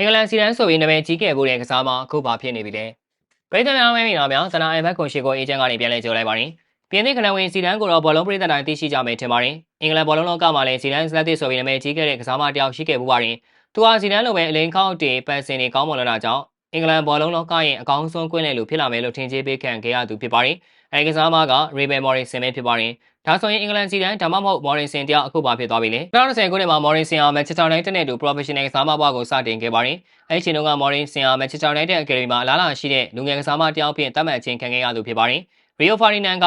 အင်္ဂလန်စီဒန်ဆိုပြီးနာမည်ကြီးခဲ့မှုတဲ့ကစားမအခုပါဖြစ်နေပြီလေပရိသတ်များမင်းများများဇနာအမ်ဘက်ကွန်ရှီကိုအေဂျင့်ကနေပြန်လဲကြိုလိုက်ပါရင်ပြင်သစ်ခဏဝင်စီဒန်ကိုတော့ဘောလုံးပရိသတ်တိုင်းသိရှိကြမယ်ထင်ပါတယ်အင်္ဂလန်ဘောလုံးလောကမှာလည်းစီဒန်စလက်တစ်ဆိုပြီးနာမည်ကြီးခဲ့တဲ့ကစားမတယောက်ရှိခဲ့မှုပါတယ်သူဟာစီဒန်လိုပဲအလင်းခေါက်တေပန်စင်တွေကောင်းမွန်လာတာကြောင့်အင်္ဂလန်ဘောလုံးလောကရဲ့အကောင်းဆုံးကွင်းလယ်လိုဖြစ်လာမယ်လို့ထင်ကြေးပေးခံခဲ့ရသူဖြစ်ပါတယ် အဲဒီကစားမကရေဘယ်မော်ရီဆင်ပဲဖြစ်ပါတယ်ဒါဆိုရင်အင်္ဂလန်စီဒန်ဒါမှမဟုတ်မော်ရင်ဆင်တယောက်အခုပါဖြစ်သွားပြီလေ2020ခုနှစ်မှာမော်ရင်ဆင်ဟာမန်ချက်စတာယူနိုက်တက်နဲ့အတူ professional ကစားမဘွားကိုစတင်ခဲ့ပါတယ်အဲဒီချိန်တုန်းကမော်ရင်ဆင်ဟာမန်ချက်စတာယူနိုက်တက်အကယ်ဒမီမှာအလားအလာရှိတဲ့လူငယ်ကစားမတယောက်ဖြင့်တတ်မှတ်ခြင်းခံခဲ့ရသူဖြစ်ပါတယ်ရီယိုဖာဒီနန်က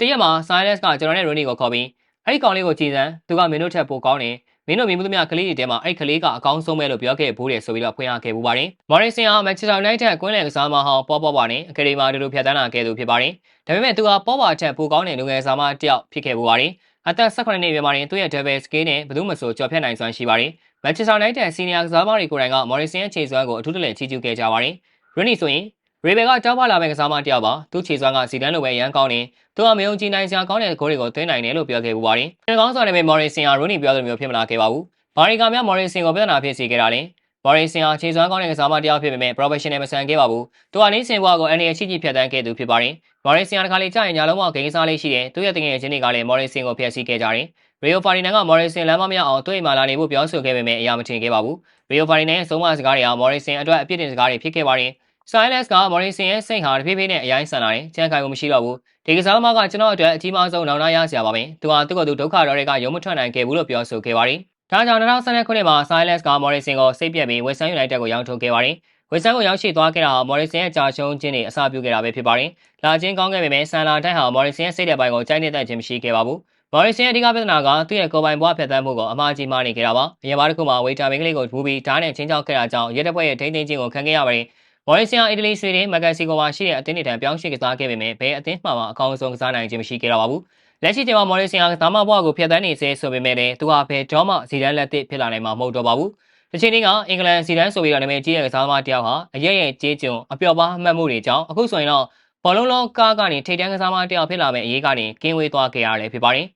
တရက်မှာ Silas ကကျွန်တော်နဲ့ Rooney ကိုခေါ်ပြီးအဲ့ဒီကောင်လေးကိုကြည်စမ်းသူကမင်းတို့ထက်ပိုကောင်းတယ် မင်းတို့မြင်မှုသမျှကလေးတွေထဲမှာအဲ့ကလေးကအကောင်းဆုံးပဲလို့ပြောခဲ့ဘူးတယ်ဆိုပြီးတော့ဖွင့်ရခဲ့ပူပါတယ်။မော်ရီဆင်ဟာမန်ချက်စတာယူနိုက်တက်ကွင်းလယ်ကစားမဟောင်းပေါ်ပေါ်ပါနဲ့အကယ်ဒမီမှာတူတူဖြတ်တန်းလာခဲ့သူဖြစ်ပါတယ်။ဒါပေမဲ့သူကပေါ်ပါချက်ပိုကောင်းတဲ့လူငယ်စားမတယောက်ဖြစ်ခဲ့ပူပါတယ်။အသက်18နှစ်အရွယ်မှာရင်သူ့ရဲ့ Devil Scale နဲ့ဘယ်သူမှမဆိုကြော်ဖြတ်နိုင်စွမ်းရှိပါတယ်။မန်ချက်စတာယူနိုက်တက်စီနီယာကစားမတွေကိုယ်တိုင်ကမော်ရီဆင်ရဲ့ခြေစွမ်းကိုအထူးတလဲချီးကျူးခဲ့ကြပါတယ်။ Rooney ဆိုရင် ရေဘယ်ကတောက်ပလာမဲ့ကစားမတယောက်ပါသူခြေစွမ်းကစီတန်းလိုပဲရန်ကောင်းနေသူကမယုံကြည်နိုင်စရာကောင်းတဲ့ဂိုးတွေကိုသွင်းနိုင်တယ်လို့ပြောခဲ့ပူပါတယ်။ဒီကောင်းဆောင်နေမဲ့မော်ရီဆင်ဟာ Rooney ပြောသလိုမျိုးဖြစ်မလာခဲ့ပါဘူး။ဘာရီကာများမော်ရီဆင်ကိုပြဿနာဖြစ်စေခဲ့တာလဲ။မော်ရီဆင်ဟာခြေစွမ်းကောင်းတဲ့ကစားမတယောက်ဖြစ်ပေမဲ့ professional မဆန်ခဲ့ပါဘူး။သူကလေးစင်ဘွားကိုအနေအချိကြီးဖြတ်တန်းခဲ့သူဖြစ်ပါတယ်။မော်ရီဆင်ဟာတခါလေကြာရင်ညာလုံးဝဂိမ်းစားလေးရှိတယ်။သူ့ရဲ့တငယ်ချင်းတွေကလည်းမော်ရီဆင်ကိုဖျက်ဆီးခဲ့ကြတယ်။ရီယိုဖာဒီနန်ကမော်ရီဆင်လမ်းမမြောက်အောင်တွေ့မှလာနေဖို့ပြောဆိုခဲ့ပေမဲ့အရာမထင်ခဲ့ပါဘူး။ရီယိုဖာဒီနန်ရဲ့ဆုံးမစကားတွေဟာမော်ရီဆင်အတွက်အပြစ်တင်စကားတွေဖြစ်ခဲ့ပါတယ်။ Silas ကမော်ရီဆင်ရဲ့စိတ်ဟာတဖြည်းဖြည်းနဲ့အရင်ဆန်လာတယ်။ချမ်းခိုင်မှုမရှိတော့ဘူး။ဒီကစားသမားကကျွန်တော်အတွက်အကြီးမားဆုံးနောင်နာရစရာပါပဲ။သူဟာသူ့ကိုယ်သူဒုက္ခတော်တွေကရုံမထွက်နိုင်ခဲ့ဘူးလို့ပြောဆိုခဲ့ပါတယ်။ဒါကြောင့်2012ခုနှစ်မှာ Silas ကမော်ရီဆင်ကိုစိတ်ပြက်ပြီး West Ham United ကိုရောင်းထုတ်ခဲ့ပါတယ်။ဝက်ဆန်ကိုရောက်ရှိသွားခဲ့တာဟာမော်ရီဆင်ရဲ့ကြာရှုံးခြင်းတွေအစပြုခဲ့တာပဲဖြစ်ပါတယ်။လာချင်းကောင်းခဲ့ပေမဲ့ဆန်လာတိုက်ဟာမော်ရီဆင်ရဲ့စိတ်တဲ့ပိုင်းကိုကြိုက်နေတဲ့ခြင်းမရှိခဲ့ပါဘူး။မော်ရီဆင်ရဲ့အဓိကပြဿနာကသူ့ရဲ့ကိုယ်ပိုင်ဘွားဖျက်ဆီးမှုကိုအမှားကြီးမှားနေခဲ့တာပါ။အရင်ဘာတစ်ခုမှာဝေတာမင်ကလေးကိုဘူပြီးဓာတ်နဲ့ချင်းချောက်ခဲ့တာကြောင့်ရဲတပ်ဖွဲ့ရဲ့ထိန်းသိမ်းခြင်းကိုခံခဲ့ရပါတယ်။ မော်ရီဆင်ဟာအီတလီဆွေဒင်မက္ကဆီကိုမှာရှိတဲ့အသင်းတွေထံပြောင်းရွှေ့ကစားခဲ့ပေမဲ့ဘယ်အသင်းမှမအကောင်းဆုံးကစားနိုင်ခြင်းမရှိခဲ့တော့ပါဘူး။လက်ရှိချိန်မှာမော်ရီဆင်ဟာဒါမှဘွားကိုဖျက်ဆီးနေစေဆိုပေမဲ့လည်းသူဟာဘယ်တော့မှဇီဒန်လက်သစ်ဖြစ်လာနိုင်မှာမဟုတ်တော့ပါဘူး။ဒီချိန်လေးကအင်္ဂလန်စီဒန်ဆိုပြီးတော့နာမည်ကြီးတဲ့ကစားသမားတယောက်ဟာအရက်ရဲ့ကြေးကျွန်အပျော်ပါအမှတ်မှုတွေကြောင့်အခုဆိုရင်တော့ဘောလုံးလောကကနေထိတ်တန်းကစားသမားတယောက်ဖြစ်လာမဲ့အရေးကနေကင်းဝေးသွားခဲ့ရတယ်ဖြစ်ပါတယ်။